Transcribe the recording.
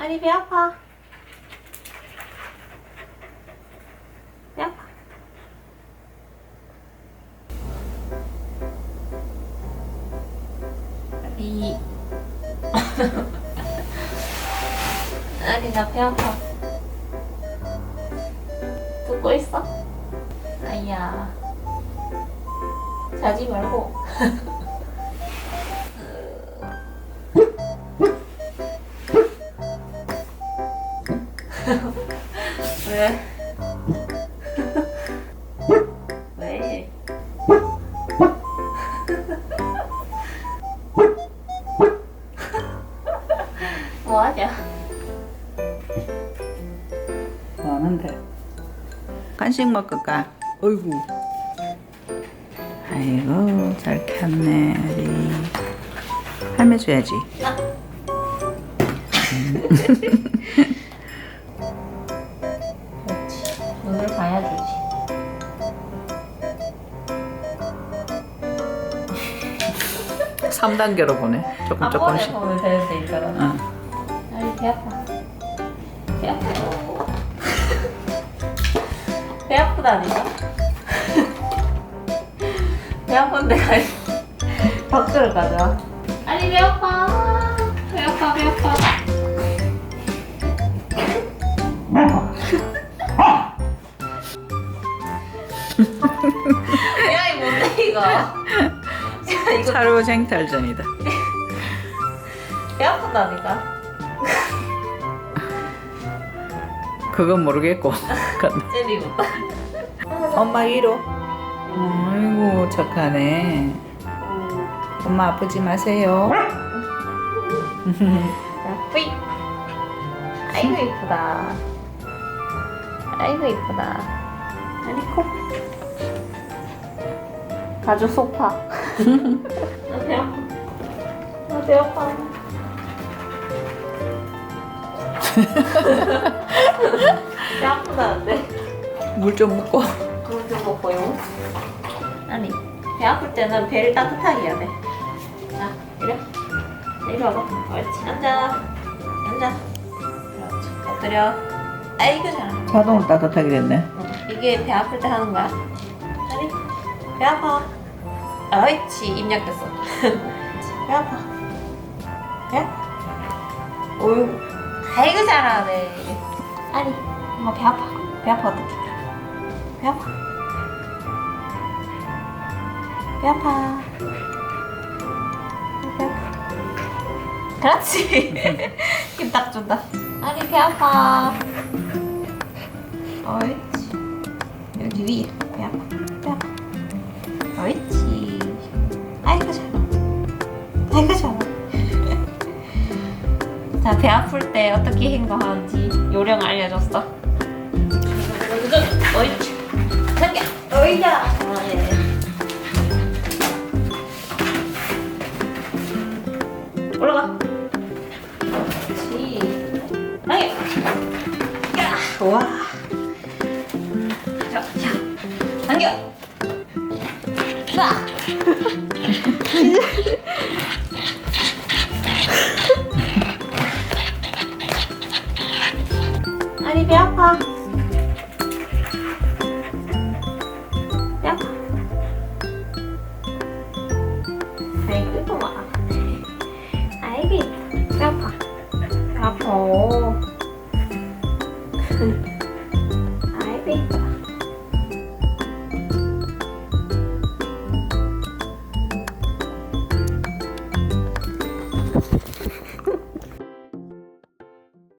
아니 배 아파. 배 아파. 아니. 아니 나 배 아파. 듣고 있어? 아이야. 자지 말고. 왜? 왜? 뭐하냐? 뭐하는데? 간식 먹을까? 어이구. 아이고, 잘 켰네, 우리. 할매 줘야지. 그렇지. 3단계로 보내. 조금 한 조금씩. 보면 되는 데 있잖아. 응. 아니 배 아파. 배 아파. 배 아프다니까. 배 아픈데 가 박수를 가져와. 아니 배 아파. 배 아파 배 아파. 야, 이 뭔데, 이거? 야, 이거 차로 쟁탈전이다. 배 아프다니까. 그건 모르겠고. 젤리부터. 엄마 위로. 아이고, 착하네. 엄마 아프지 마세요. 자, 뿌이. 아이고 이쁘다. 아이고 이쁘다. 아니 코. 가죽 소파. 나 배 아파. 나 배 아파. 배 아프다는데. 물 좀 먹고. 그걸 좀 먹고요. 아니 배 아플 때는 배를 따뜻하게 해야 돼. 자 이래. 이리 와봐. 옳지. 앉아. 앉아. 그렇지. 엎드려. 아이고 잘한다. 자동으로 따뜻하게 됐네. 어, 이게 배 아플 때 하는 거야. 아니 배 아파. 옳지. 입력 됐어. 배 아파. 배 아파. 어휴. 아이고 잘하네. 아니 엄마 배 아파. 배 아파 어떡해. 배 아파. 배 아파. 배 아파. 그렇지. 힘딱 준다. 아니 배 아파. 옳지. 여기 위에 배 아파. 배 아파. 자, 배 아플 때 어떻게 행동하는지 요령 알려줬어. 당겨. 어이야. 아, 예. 올라가. 그렇지. 당겨. 야, 와. 자, 자. 당겨. 자. 배 아파. 아이고 이뻐.